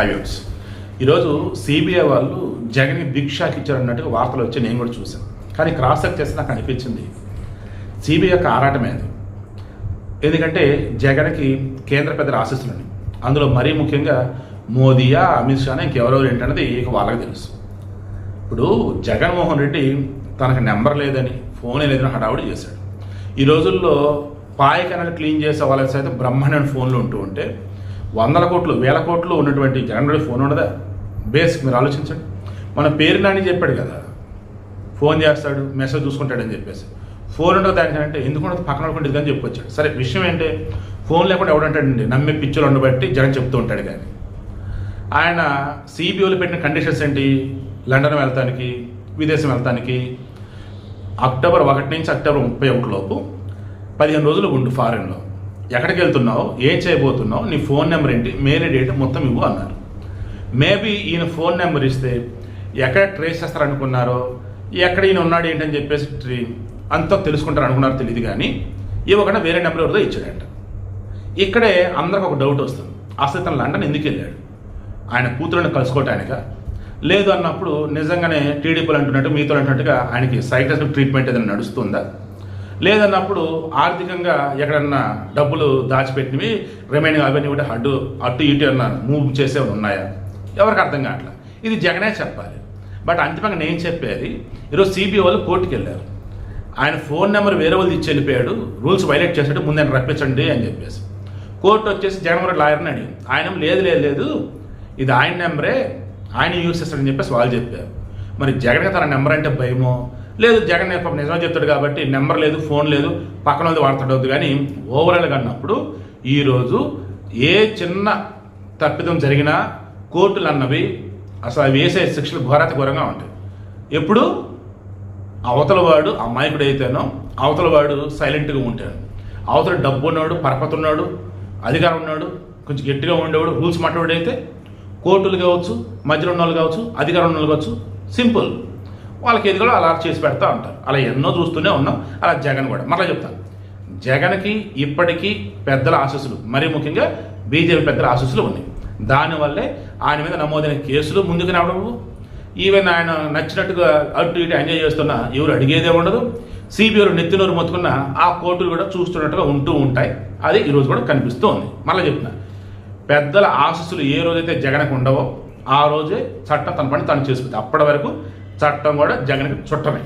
Privates ఈరోజు CBI వాళ్ళు Jagan big ఇచ్చారన్నట్టుగా వార్తలు వచ్చి నేను కూడా చూశాను. కానీ క్రాస్ చెక్ చేస్తే నాకు అనిపించింది. సిబిఐ యొక్క ఆరాటమే అది ఎందుకంటే జగన్కి కేంద్ర పెద్దల ఆశీస్సులని అందులో మరీ ముఖ్యంగా మోదీయా అమిత్ షానే ఇంకెవరెవరు ఏంటన్నది ఇక వాళ్ళకి తెలుసు. ఇప్పుడు జగన్మోహన్ రెడ్డి తనకు నెంబర్ లేదని ఫోన్ లేదని హడావుడి చేశాడు. ఈ రోజుల్లో పాయకనలు క్లీన్ చేసే వాళ్ళకి సైతం బ్రహ్మాండమైన ఫోన్లు ఉంటూ ఉంటే వందల కోట్లు వేల కోట్లు ఉన్నటువంటి జగన్ ఫోన్ ఉండదా? బేసిక్ మీరు ఆలోచించండి. మన పేరు నాని చెప్పాడు కదా. ఫోన్ చేస్తాడు మెసేజ్ చూసుకుంటాడని చెప్పేసి. ఫోన్ ఉండదు దానికంటే ఎందుకు ఉండదు? పక్కన ఉండదు కానీ చెప్పుకొచ్చాడు. సరే విషయం ఏంటి? ఫోన్ లేకుండా ఎవడంటాడండి నమ్మే పిచ్చులు ఉండబట్టి జగన్ చెప్తూ ఉంటాడు కానీ. ఆయన సిబిఓలు పెట్టిన కండిషన్స్ ఏంటి? లండన్ వెళ్తానికి విదేశం వెళ్తానికి. అక్టోబర్ ఒకటి నుంచి అక్టోబర్ ముప్పై ఒకటి లోపు పదిహేను రోజులు ఉండు ఫారెన్లో ఎక్కడికి వెళ్తున్నావు ఏం చేయబోతున్నావు? నీ ఫోన్ నెంబర్ ఏంటి? మేరీ డేట్ మొత్తం ఇవ్వు అన్నారు. మేబీ ఈయన ఫోన్ నెంబర్ ఇస్తే ఎక్కడ ట్రేస్ చేస్తారనుకున్నారో ఎక్కడ ఈయన ఉన్నాడు ఏంటని చెప్పేసి ట్రీ అంతా తెలుసుకుంటారు అనుకున్నారో తెలియదు కానీ ఇవ్వకుండా వేరే నెంబర్ ఎవరిదో ఇచ్చాడంట. ఇక్కడే అందరికి ఒక డౌట్ వస్తుంది. అసలు తన లండన్ ఎందుకు వెళ్ళాడు? ఆయన కూతురుని కలుసుకోవటానిక? లేదు అన్నప్పుడు నిజంగానే టీడీపీలు అంటున్నట్టు మీతో అంటున్నట్టుగా ఆయనకి సైకాట్రిక్ ట్రీట్మెంట్ ఏదైనా నడుస్తుందా? లేదన్నప్పుడు ఆర్థికంగా ఎక్కడన్నా డబ్బులు దాచిపెట్టినవి రిమైనింగ్ అవన్నీ కూడా అడ్డు అటు ఇటు అన్న మూవ్ చేసే ఉన్నాయా? ఎవరికి అర్థం కావట్లేదు ఇది జగనే చెప్పాలి. బట్ అంతిమంగా నేను చెప్పేది ఈరోజు సిబిఐ వాళ్ళు కోర్టుకి వెళ్ళారు. ఆయన ఫోన్ నెంబర్ వేరే వాళ్ళు ఇచ్చి వెళ్ళిపోయాడు రూల్స్ వైలేట్ చేసాడు ముందు ఆయన రప్పించండి అని చెప్పేసి. కోర్టు వచ్చేసి జగన్మోహన్ లాయర్ని అడిగింది. ఆయన లేదు లేదు లేదు ఇది ఆయన నెంబరే ఆయన యూజ్ చేస్తాడని చెప్పేసి వాళ్ళు చెప్పారు. మరి జగన్కి తన నెంబర్ అంటే భయమో? లేదు జగన్ పాపం నిజం చెప్తాడు కాబట్టి నెంబర్ లేదు ఫోన్ లేదు పక్కన వాళ్ళది వాడతాడు కానీ ఓవరాల్గా అన్నప్పుడు ఈరోజు ఏ చిన్న తప్పిదం జరిగినా కోర్టులు అన్నవి అసలు అవి వేసే శిక్షలు ఘోరాత ఘోరంగా ఉంటాయి. ఎప్పుడు? అవతలవాడు అమాయకుడు అయితేనో అవతలవాడు సైలెంట్గా ఉంటాడు. అవతల డబ్బు ఉన్నాడు పరపతి ఉన్నాడు అధికారం ఉన్నాడు కొంచెం గట్టిగా ఉండేవాడు రూల్స్ మాట్లాడు అయితే కోర్టులు కావచ్చు మధ్యలో ఉన్న వాళ్ళు కావచ్చు అధికారం ఉన్న వాళ్ళు కావచ్చు సింపుల్. వాళ్ళకి ఏది కూడా అలా చేసి పెడతా ఉంటారు. అలా ఎన్నో చూస్తూనే ఉన్నాం. అలా జగన్ కూడా. మరలా చెప్తాను జగన్కి ఇప్పటికీ పెద్దల ఆశస్సులు. మరీ ముఖ్యంగా బీజేపీ పెద్దల ఆశస్సులు ఉన్నాయి. దానివల్లే ఆయన మీద నమోదైన కేసులు ముందుకు రావడము ఈవెన్ ఆయన నచ్చినట్టుగా అటు ఇటు ఎంజాయ్ చేస్తున్నా ఎవరు అడిగేదే ఉండదు. సిబిఐలు నెత్తినోరు మొత్తుకున్న ఆ కోర్టులు కూడా చూస్తున్నట్టుగా ఉంటూ ఉంటాయి. అది ఈరోజు కూడా కనిపిస్తూ ఉంది. మళ్ళీ చెప్తున్నా. పెద్దల ఆశస్సులు ఏ రోజైతే జగన్కి ఉండవో ఆ రోజే చట్టం తన పని తను చేసుకుంది అప్పటి వరకు చట్టం కూడా జగన్కి చుట్టమే.